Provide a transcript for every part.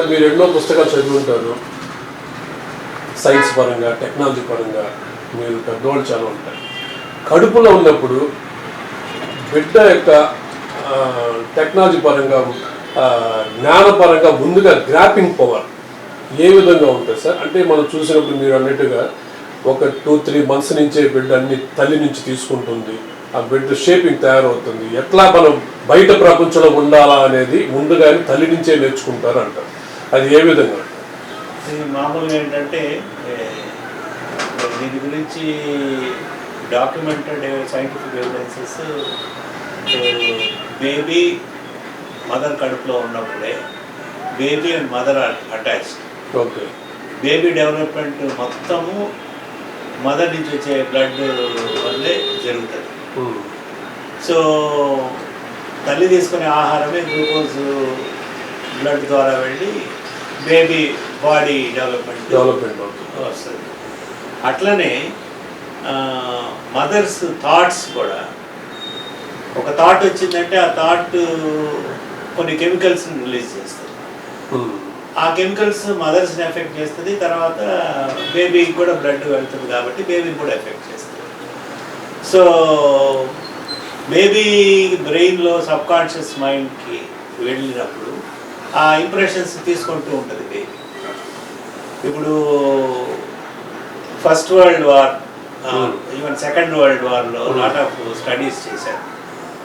Sir మీరు ఎన్నో పుస్తకాలు చదివి ఉంటారు సైన్స్ పరంగా టెక్నాలజీ పరంగా మీరు పెద్దవాళ్ళు చాలా ఉంటారు. కడుపులో ఉన్నప్పుడు బిడ్డ యొక్క టెక్నాలజీ పరంగా జ్ఞానపరంగా ముందుగా గ్రాపింగ్ పవర్ ఏ విధంగా ఉంటుంది సార్? అంటే మనం చూసినప్పుడు మీరు అన్నట్టుగా ఒక టూ త్రీ మంత్స్ నుంచే బిడ్డ అన్ని తల్లి నుంచి తీసుకుంటుంది. ఆ బిడ్డ షేపింగ్ తయారవుతుంది. ఎట్లా మనం బయట ప్రపంచంలో ఉండాలా అనేది ముందుగానే తల్లి నుంచే నేర్చుకుంటారు అంటారు. అది ఏ విధంగా? మామూలుగా ఏంటంటే దీని గురించి documented scientific evidences baby mother కడుపులో ఉన్నప్పుడే baby and mother attached okay. Baby development మొత్తము మదర్ నుంచి వచ్చే బ్లడ్ వల్లే జరుగుతుంది. సో తల్లి తీసుకునే ఆహారమే గ్లూకోజ్ బ్లడ్ ద్వారా వెళ్ళి బేబీ బాడీ డెవలప్మెంట్ డెవలప్మెంట్ వస్తుంది అట్లనే మదర్స్ థాట్స్ కూడా. ఒక థాట్ వచ్చిందంటే ఆ థాట్ కొన్ని కెమికల్స్ రిలీజ్ చేస్తుంది. ఉమ్. ఆ కెమికల్స్ మదర్స్ని ఎఫెక్ట్ చేస్తుంది తర్వాత బేబీకి కూడా బ్లడ్ వెళ్తుంది కాబట్టి బేబీని కూడా ఎఫెక్ట్ చేస్తుంది. సో బేబీ బ్రెయిన్లో సబ్ కాన్షియస్ మైండ్కి వెళ్ళినప్పుడు ఆ ఇంప్రెషన్స్ తీసుకుంటూ ఉంటుంది బేబీ ఇప్పుడు first world war. Even second world వార్లో lot of studies చేశారు.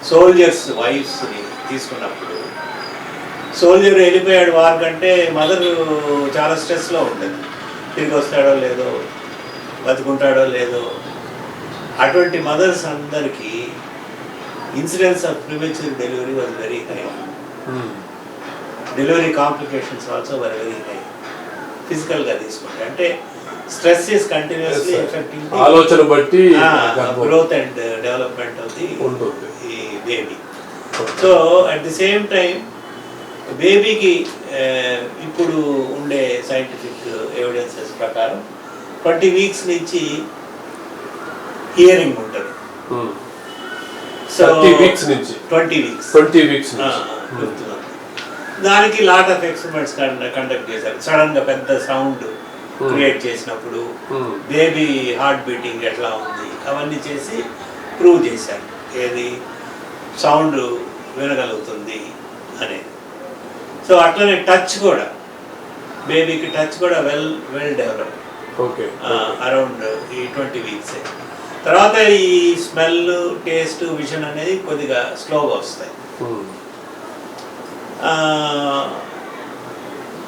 సోల్జర్స్ వైఫ్స్ని తీసుకున్నప్పుడు సోల్జర్ వెళ్ళిపోయాడు వార్ కంటే మదర్ చాలా స్ట్రెస్లో ఉంటుంది తిరిగి వస్తాడో లేదో బతుకుంటాడో లేదో. అటువంటి మదర్స్ అందరికీ incidence of premature delivery was very high. Delivery complications also were very high ఫిజికల్గా తీసుకుంటే అంటే స్ట్రెస్ ఇస్ కంటిన్యూస్లీ. ఎఫెక్టింగ్ ఆలోచన బట్టి growth and development of the ఉంటుంది. ఈ baby so at the same time బేబీకి ఇప్పుడు ఉండే సైంటిఫిక్ ఎవిడెన్సెస్ ప్రకారం ట్వంటీ వీక్స్ నుంచి హియరింగ్ ఉంటుంది. సో 30 వీక్స్ నుంచి. Twenty weeks twenty weeks um. దానికి లాట్ ఆఫ్ ఎక్స్పెరిమెంట్స్ కండక్ట్ చేశారు. సడన్గా పెద్ద సౌండ్ Hmm. క్రియేట్ చేసినప్పుడు ఉమ్. బేబీ హార్ట్ బీటింగ్ ఎట్లా ఉంది? అవన్నీ చేసి ప్రూవ్ చేశారు. ఏది? సౌండ్ వినగలుగుతుంది అనేది సో అట్లనే టచ్ కూడా. బేబీకి టచ్ కూడా well well develop okay around ఈ ట్వంటీ వీక్స్ తర్వాత ఈ స్మెల్ టేస్ట్ విజన్ అనేది కొద్దిగా స్లోగా వస్తాయి. ఆ,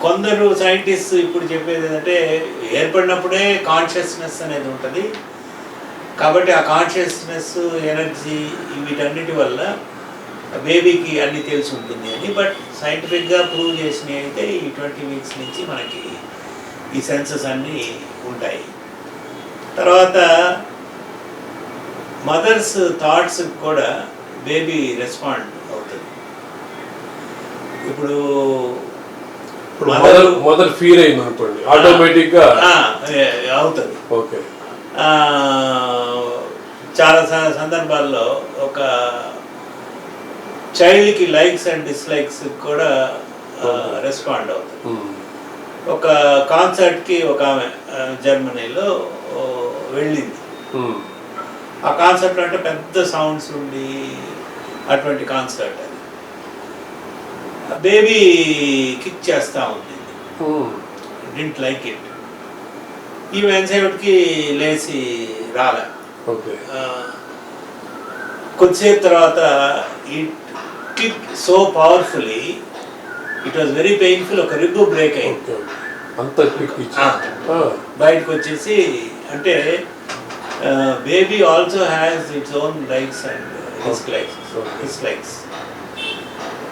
కొందరు సైంటిస్ట్ ఇప్పుడు చెప్పేది ఏంటంటే ఏర్పడినప్పుడే కాన్షియస్నెస్ అనేది ఉంటుంది. కాబట్టి ఆ కాన్షియస్నెస్ ఎనర్జీ వీటన్నిటి వల్ల బేబీకి అన్ని తెలిసి ఉంటుంది అని. బట్ సైంటిఫిక్గా ప్రూవ్ చేసినవి అయితే ఈ ట్వంటీ వీక్స్ నుంచి మనకి ఈ సెన్సెస్ అన్నీ ఉంటాయి. తర్వాత మదర్స్ థాట్స్ కూడా బేబీ రెస్పాండ్ ఇప్పుడు మదర్ మదర్ ఫీల్ అయింది అనుకోండి. ఆటోమేటిక్గా ఆ, ఏ- అవుతుంది. ఓకే చాలా సందర్భాల్లో ఒక చైల్డ్కి లైక్స్ అండ్ డిస్లైక్స్ కూడా రెస్పాండ్ అవుతుంది. ఉమ్. ఒక కాన్సర్ట్కి ఒక ఆమె జర్మనీలో వెళ్ళింది. ఉమ్. ఆ కాన్సర్ట్ అంటే పెద్ద సౌండ్స్ ఉండి అటువంటి కాన్సర్ట్ బేబీ కిక్ చేస్తూ ఉంది. డింట్ లైక్ ఇట్ ఈ వెన్సేపటికి లేచి రాలే. కొద్దిసేపు తర్వాత it kick so powerfully it was very painful ఒక రిబ్బు బ్రేక్ అయింది. క్లిక్. బయటకు వచ్చేసి అంటే baby also has its own likes and dislikes Okay. Dislikes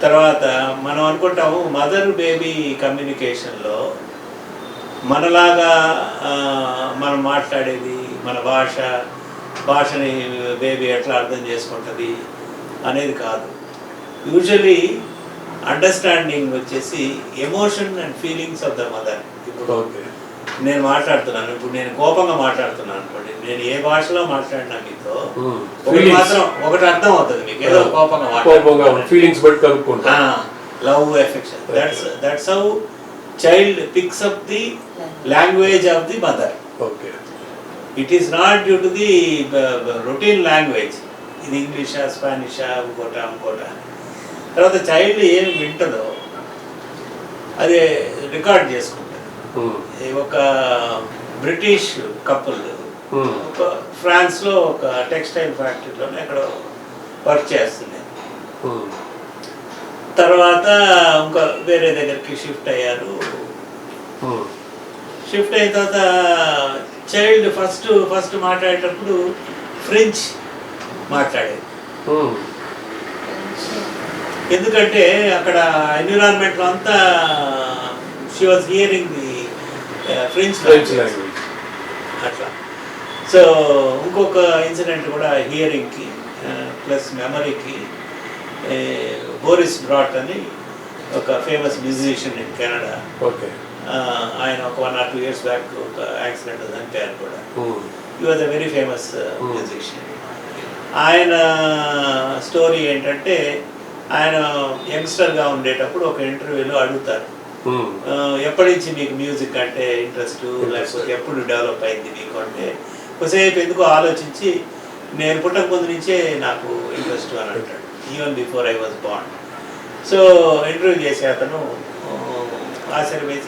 తర్వాత మనం అనుకుంటాము మదర్ బేబీ కమ్యూనికేషన్లో మనలాగా మనం మాట్లాడేది మన భాష భాషని బేబీ ఎట్లా అర్థం చేసుకుంటుంది అనేది కాదు. యూజువలీ అండర్స్టాండింగ్ వచ్చేసి emotion and feelings of the mother. ఇప్పుడు నేను మాట్లాడుతున్నాను. ఇప్పుడు నేను కోపంగా మాట్లాడుతున్నాను అనుకోండి. నేను ఏ భాషలో మాట్లాడినా మీతో. ఒకటి. మాత్రం ఒకటి అర్థం అవుతుంది మీకు. ఏదో కోపంగా కోపంగా మాట్లాడుతున్నాను ఫీలింగ్స్ బట్టి కనుక్కుంటా. Love affection that's that's how child picks up the language of the mother okay it is not due to the routine language ఇది ఇంగ్లీషా స్పానిషా ఇంకోట ఇంకోట. తర్వాత చైల్డ్ ఏం వింటదో అది రికార్డ్ ఈ ఒక బ్రిటిష్ కపుల్ ఉమ్, ఒక ఫ్రాన్స్లో ఒక టెక్స్టైల్ ఫ్యాక్టరీలో ఎక్కడ వర్క్ చేస్తుంది. ఉమ్, తర్వాత ఇంకా వేరే దగ్గరికి షిఫ్ట్ అయ్యారు. షిఫ్ట్ అయిన తర్వాత చైల్డ్ ఫస్ట్ ఫస్ట్ మాట్లాడేటప్పుడు ఫ్రెంచ్ మాట్లాడేది ఎందుకంటే అక్కడ ఎన్విరాన్మెంట్లో అంతా she was hearing the French language అట్లా. సో ఇంకొక ఇన్సిడెంట్ కూడా హియరింగ్కి ప్లస్ మెమరీకి బోరిస్ బ్రాట్ అని ఒక famous musician in Canada okay ఆయన ఒక one or two years back ఒక యాక్సిడెంట్ చనిపోయారు కూడా. ఈ was a very famous musician ఆయన స్టోరీ ఏంటంటే ఆయన యంగ్స్టర్గా ఉండేటప్పుడు ఒక ఇంటర్వ్యూలో అడుగుతారు. ఎప్పటి నుంచి మీకు మ్యూజిక్ అంటే ఇంట్రెస్ట్ లేకపోతే ఎప్పుడు డెవలప్ అయింది మీకు అంటే కొద్దిసేపు ఎందుకో ఆలోచించి నేను పుట్టక ముందు నుంచే నాకు ఇంట్రెస్ట్ అని అంటాడు. ఈవెన్ బిఫోర్ ఐ వాజ్ బాండ్ సో ఇంటర్వ్యూ చేసే అతను ఆ,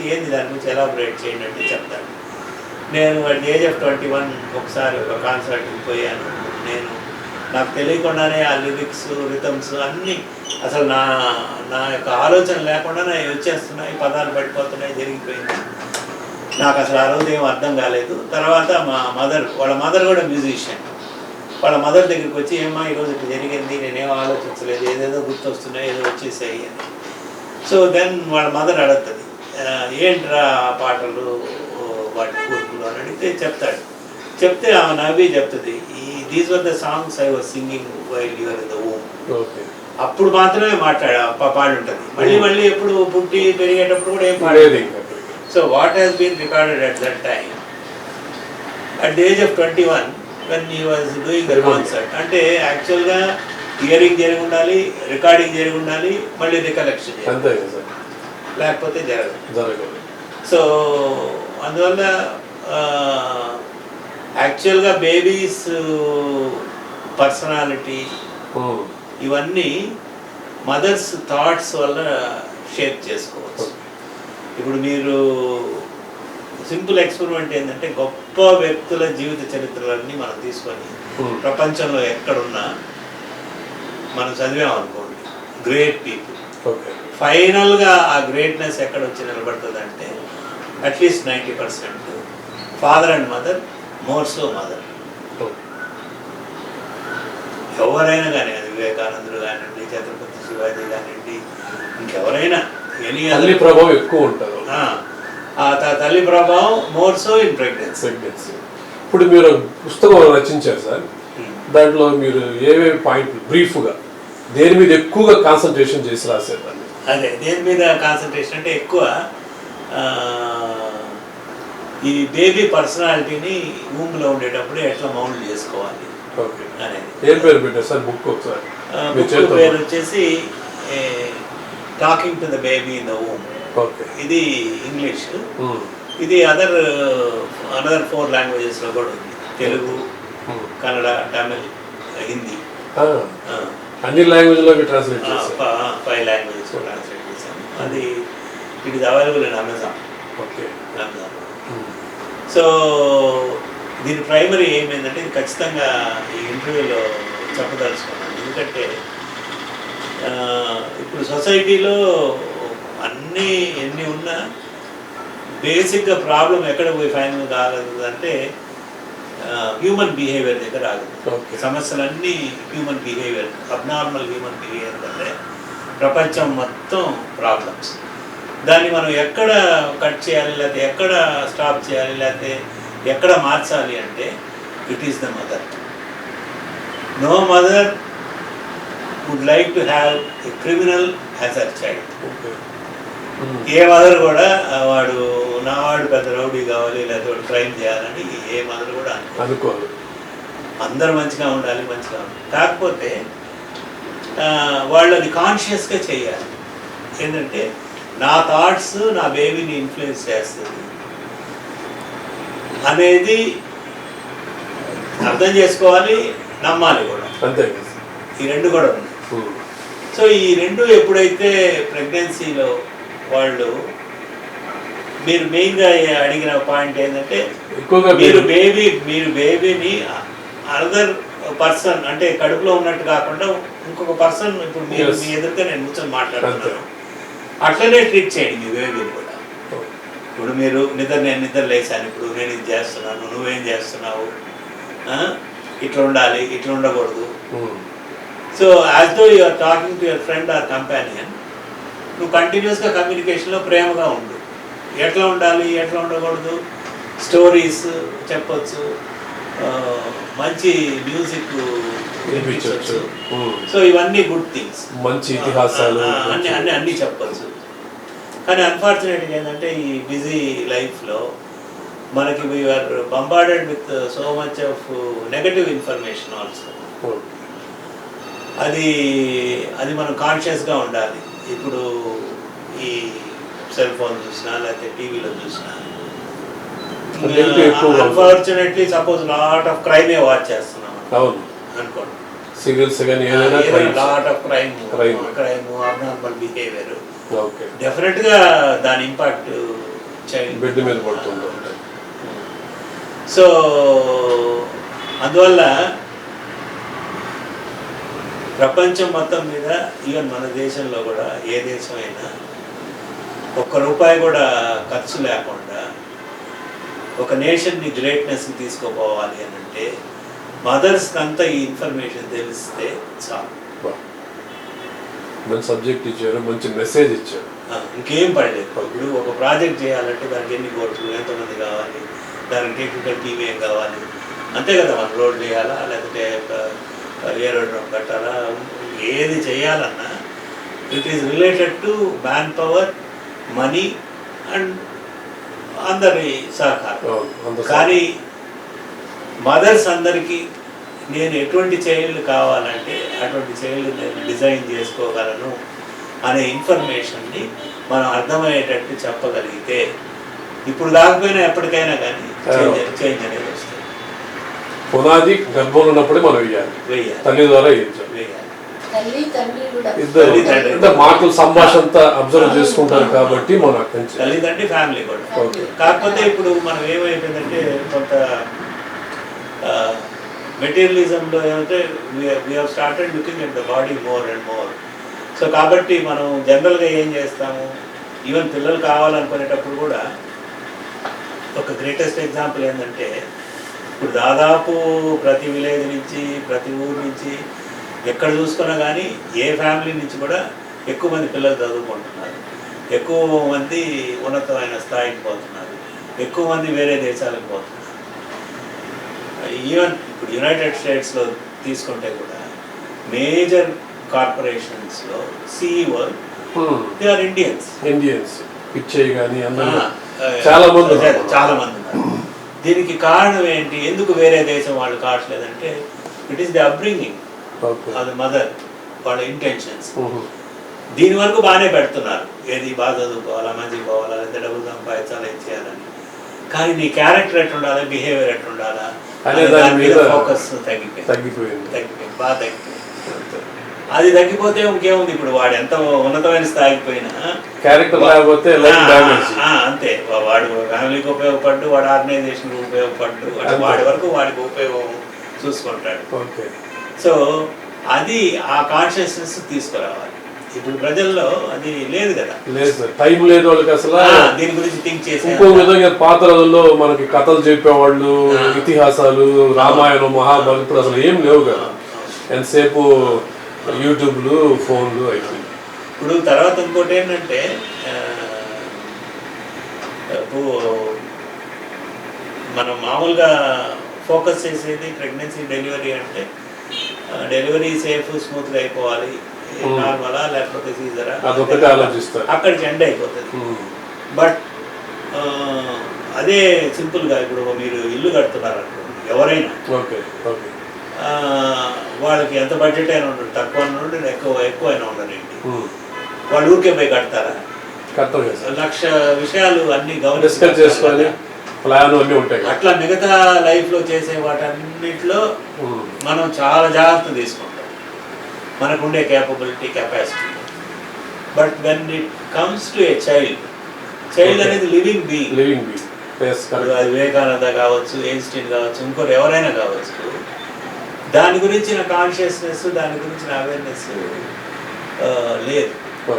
ఏంది దాని గురించి ఎలాబరేట్ చేయండి అంటే చెప్తాడు. నేను at age of twenty one ఒకసారి ఒక కాన్సర్ట్కి పోయాను. నేను నాకు తెలియకుండానే ఆ లిరిక్స్ రిథమ్స్ అన్నీ అసలు నా నా యొక్క ఆలోచన లేకుండానే అవి వచ్చేస్తున్నాయి పదాలు పడిపోతున్నాయి జరిగిపోయింది. నాకు అసలు ఆ రోజు ఏం అర్థం కాలేదు. తర్వాత మా మదర్ వాళ్ళ మదర్ కూడా మ్యూజిషియన్ వాళ్ళ మదర్ దగ్గరికి వచ్చి ఏమా ఈరోజు ఇట్లా జరిగింది నేనేం ఆలోచించలేదు ఏదేదో గుర్తొస్తున్నాయి ఏదో వచ్చేసాయి అని. సో దెన్ వాళ్ళ మదర్ అడుగుతుంది ఏంట్రా పాటలు వాటి కూర్పులు? అని అడిగితే చెప్తాడు. చెప్తే ఆమె నవ్వి చెప్తుంది ఈ these were the songs I was singing while your in the womb okay అప్పుడు మాత్రమే మాట్లాడ పా- పాడి ఉంటుంది మళ్ళీ మళ్ళీ ఎప్పుడు పుట్టి పెరిగేటప్పుడు కూడా ఏం పాడేది. So what has been recorded at that time at the age of twenty one when he was doing the concert అంటే యాక్చువల్గా హియరింగ్ జరిగి ఉండాలి రికార్డింగ్ జరిగి ఉండాలి మళ్ళీ రికలెక్షన్ లేకపోతే జరగదు. జరగదు. సో అందువల్ల యాక్చువల్గా బేబీస్ పర్సనాలిటీ ఇవన్నీ మదర్స్ థాట్స్ వల్ల షేప్ చేసుకోవచ్చు. ఇప్పుడు మీరు సింపుల్ ఎక్స్పెరిమెంట్ ఏంటంటే గొప్ప వ్యక్తుల జీవిత చరిత్రలన్నీ మనం తీసుకొని. ప్రపంచంలో ఎక్కడున్నా మనం చదివాం అనుకోండి. Great people okay. ఫైనల్గా ఆ గ్రేట్నెస్ ఎక్కడ వచ్చి నిలబడుతుంది అంటే at least ninety percent father and mother more so mother. ఎవరైనా కానీ అది వివేకానందుడు కానివ్వండి ఛత్రపతి శివాజీ కానివ్వండి ఇంకెవరైనా ఎనీ తల్లి ప్రభావం ఎక్కువ ఉంటుంది. ఆ తల్లి ప్రభావం more so in pregnancy. Pregnancy. ఇప్పుడు మీరు పుస్తకం రచించారు సార్. దాంట్లో మీరు ఏవేవి పాయింట్లు బ్రీఫ్గా దేని మీద ఎక్కువగా కాన్సన్ట్రేషన్ చేసి రాశారు అదే దేని మీద కాన్సన్ట్రేషన్ అంటే ఎక్కువ ఈ బేబీ పర్సనాలిటీని ఊమ్లో ఉండేటప్పుడు ఎట్లా మౌండ్ చేసుకోవాలి ఓకే. అనేది. ఏం పేరు పెట్టారు? సార్ బుక్ ఒకసారి. బుక్ పేరు వచ్చేసి talking to the baby in the womb okay. ఇది ఇంగ్లీష్ ఉమ్, ఇది అదర్ అనదర్ ఫోర్ లాంగ్వేజెస్లో కూడా ఉంది. తెలుగు. కన్నడ తమిళ్ హిందీ అన్ని లాంగ్వేజ్లోకి ట్రాన్స్లేట్ ఫైవ్ లాంగ్వేజెస్ ట్రాన్స్లేట్ చేశాను అది it is available in Amazon okay Amazon so దీని ప్రైమరీ ఏమైందంటే ఇది ఖచ్చితంగా ఈ ఇంటర్వ్యూలో చెప్పదలుచుకున్నాను. ఎందుకంటే ఇప్పుడు సొసైటీలో అన్నీ ఎన్ని ఉన్నా బేసిక్గా ప్రాబ్లం ఎక్కడ పోయి ఫైనల్ కాగలదు అంటే హ్యూమన్ బిహేవియర్ దగ్గర ఆగదు. ఓకే. సమస్యలన్నీ human behaviour abnormal human behaviour వల్లే ప్రపంచం మొత్తం ప్రాబ్లమ్స్ దాన్ని మనం ఎక్కడ కట్ చేయాలి లేకపోతే ఎక్కడ స్టాప్ చేయాలి లేకపోతే ఎక్కడ మార్చాలి అంటే it is the mother no mother would like to have a criminal as our child a mother కూడా వాడు నా వాడు పెద్ద రౌడీ కావాలి లేకపోతే వాడు క్రైమ్ చేయాలని ఏ మదర్ కూడా అనుకోవాలి అందరూ మంచిగా ఉండాలి మంచిగా ఉండాలి. కాకపోతే వాళ్ళు అది కాన్షియస్గా చేయాలి. ఏంటంటే నా థాట్స్ నా బేబీని ఇన్ఫ్లుయెన్స్ చేస్తుంది. అనేది అర్థం చేసుకోవాలి నమ్మాలి కూడా. అంతే. ఈ రెండు కూడా ఉన్నాయి. సో ఈ రెండు ఎప్పుడైతే ప్రెగ్నెన్సీలో వాళ్ళు మీరు మెయిన్గా అడిగిన పాయింట్ ఏంటంటే ఎక్కువగా మీరు బేబీ మీరు బేబీని అదర్ పర్సన్ అంటే కడుపులో ఉన్నట్టు కాకుండా ఇంకొక పర్సన్ ఇప్పుడు మీరు. మీ ఎదురుగా నేను కూర్చొని మాట్లాడుతున్నాను అట్లనే ట్రీట్ చేయండి మీ బేబీని కూడా. ఇప్పుడు మీరు నిద్ర నేను నిద్ర లేచాను ఇప్పుడు నేను ఇది చేస్తున్నాను నువ్వేం చేస్తున్నావు? ఇట్లా ఉండాలి ఇట్లా ఉండకూడదు. So as though you're talking to your friend or companion నువ్వు కంటిన్యూస్గా కమ్యూనికేషన్లో ప్రేమగా ఉండు. ఎట్లా ఉండాలి ఎట్లా ఉండకూడదు? స్టోరీస్ చెప్పొచ్చు. మంచి మ్యూజిక్ వినిపించవచ్చు. సో ఇవన్నీ గుడ్ థింగ్స్ మంచి ఇతిహాసాలు అన్ని అన్ని అన్ని చెప్పచ్చు కానీ అన్ఫార్చునేట్గా ఏంటంటే ఈ బిజీ లైఫ్లో మనకి we're bombarded with so much of negative information also. అది అది మనం కాన్షియస్గా ఉండాలి ఇప్పుడు ఈ సెల్ ఫోన్ చూసినా లేకపోతే టీవీలో చూసినా. అన్ఫార్చునేట్లీ సపోజ్ లాట్ ఆఫ్ క్రైమే వాచ్ చేస్తున్నాం. అవును. అనుకోండి. సీరియల్స్ కానీ ఏదైనా. Lot of crime. Crime abnormal behaviour okay డెఫినెట్గా దాని ఇంపాక్ట్ చైల్డ్ బెడ్ మీద పడుతుంది. సో అందువల్ల ప్రపంచం మొత్తం మీద ఈవెన్ మన దేశంలో కూడా ఏ దేశమైనా ఒక్క రూపాయి కూడా ఖర్చు లేకుండా ఒక నేషన్ని గ్రేట్నెస్కి తీసుకుపోవాలి అని అంటే మదర్స్కి అంతా ఈ ఇన్ఫర్మేషన్ తెలిస్తే చాలు. మంచి సబ్జెక్ట్ ఇచ్చారు మంచి మెసేజ్ ఇచ్చారు. ఇంకేం పడలేదు. ఇప్పుడు ఒక ప్రాజెక్ట్ చేయాలంటే దానికి ఎన్ని కోట్లు ఎంతమంది కావాలి దానికి టెక్నికల్ టీమ్ ఏం కావాలి? అంతే కదా మనం రోడ్లు వేయాలా లేకపోతే ఏ రోడ్డు కట్టాలా? ఏది చేయాలన్నా it is related to man power money and అందరి సహకారం. కానీ మదర్స్ అందరికీ నేను ఎటువంటి చైల్డ్ కావాలంటే అటువంటి చైల్డ్ నేను డిజైన్ చేసుకోగలను అనే ఇన్ఫర్మేషన్ని మనం అర్థమయ్యేటట్టు చెప్పగలిగితే ఇప్పుడు కాకపోయినా ఎప్పటికైనా కానీ చేంజ్ అనేది వస్తుంది. పునాది గర్భంలో ఉన్నప్పుడే మనం వేయాలి తల్లి ద్వారా వేయించాలి. వేయాలి ఇద్దరు. అంటే మాటలు సంభాషణ అబ్జర్వ్ చేసుకుంటారు కాబట్టి మనం అక్కడి నుంచి ఫ్యామిలీ కూడా. ఓకే కాకపోతే ఇప్పుడు మనం ఏమైపోయిందంటే కొంత మెటీరియలిజంలో ఏమంటే we started looking at the body more and more so కాబట్టి మనం జనరల్గా ఏం చేస్తాము? ఈవెన్ పిల్లలు కావాలనుకునేటప్పుడు కూడా ఒక గ్రేటెస్ట్ ఎగ్జాంపుల్ ఏంటంటే ఇప్పుడు దాదాపు ప్రతి విలేజ్ నుంచి ప్రతి ఊరు నుంచి ఎక్కడ చూసుకున్నా కానీ ఏ ఫ్యామిలీ నుంచి కూడా ఎక్కువ మంది పిల్లలు చదువుకుంటున్నారు. ఎక్కువ మంది ఉన్నతమైన స్థాయికి పోతున్నారు. ఎక్కువ మంది వేరే దేశాలకు పోతున్నారు. ఈవెన్ ఇప్పుడు యునైటెడ్ స్టేట్స్లో తీసుకుంటే కూడా major కార్పొరేషన్స్లో CEO they are Indians Indians Pichaiah కానీ చాలా మంది. చాలా మంది దీనికి కారణం ఏంటి? ఎందుకు వేరే దేశం వాళ్ళు కావట్లేదంటే ఇట్ ఈస్ ది అప్బ్రింగింగ్ అది మదర్ వాళ్ళ ఇంటెన్షన్స్ ఉహు. దీని వరకు బాగానే పెడుతున్నారు. ఏది బాగా చదువుకోవాలా మంచిగా పోవాలా లేదా డబ్బులు సంపాదించాలా ఏం చేయాలని కానీ నీ క్యారెక్టర్ ఎట్లుండాలి బిహేవియర్ ఎట్లుండాలా దాని మీద ఫోకస్ తగ్గిపోయింది. తగ్గిపోయింది. తగ్గిపోయింది బాగా తగ్గిపోయింది. అంతే. అది తగ్గిపోతే ఇంకేముంది ఇప్పుడు వాడు ఎంత ఉన్నతమైన స్థాయికి పోయినా? క్యారెక్టర్ లేకపోతే అంతే. వాడు ఫ్యామిలీకి ఉపయోగపడ్డు వాడు ఆర్గనైజేషన్కి ఉపయోగపడ్డు. వాడి వరకు వాడికి ఉపయోగం చూసుకుంటాడు. ఓకే సో అది ఆ కాన్షియస్నెస్ తీసుకురావాలి. ఇప్పుడు ప్రజల్లో అది లేదు కదా. లేదు సార్ టైం లేదు వాళ్ళకి అసలు దీని గురించి థింక్ చేసే ఇంకో విధంగా పాత రోజుల్లో మనకి కథలు చెప్పేవాళ్ళు. ఇతిహాసాలు రామాయణం మహాభారతం ఇప్పుడు అసలు ఏం లేవు కదా. ఎంతసేపు యూట్యూబ్లు ఫోన్లు అయిపోయింది. ఇప్పుడు తర్వాత ఇంకోటి ఏంటంటే మనం మామూలుగా ఫోకస్ చేసేది ప్రెగ్నెన్సీ డెలివరీ అంటే డెలివరీ సేఫ్ స్మూత్గా అయిపోవాలి. నార్మలా లేకపోతే సీజరా? అక్కడికి ఎండ్ అయిపోతుంది. బట్ అదే సింపుల్గా ఇప్పుడు మీరు ఇల్లు కడుతున్నారు అనుకోండి ఎవరైనా వాళ్ళకి ఎంత బడ్జెట్ అయినా ఉండదు. తక్కువ ఉండదు ఎక్కువ ఎక్కువ అయినా ఉండదండి ఉమ్. వాళ్ళు ఊరికే పోయి కడతారా? లక్ష విషయాలు అన్ని గమనించుకొని ప్లాన్ అన్నీ ఉంటాయి అట్లా మిగతా లైఫ్లో చేసే వాటన్నిటిలో. మనం చాలా జాగ్రత్త తీసుకుంటాం. మనకుండే capability capacity but when it comes to a child child. అనేది living being living be face ఇప్పుడు అది వివేకానంద కావచ్చు ఎయిన్స్టీన్ కావచ్చు ఇంకోరు ఎవరైనా కావచ్చు దాని గురించిన కాన్షియస్నెస్ దాని గురించిన అవేర్నెస్ లేదు.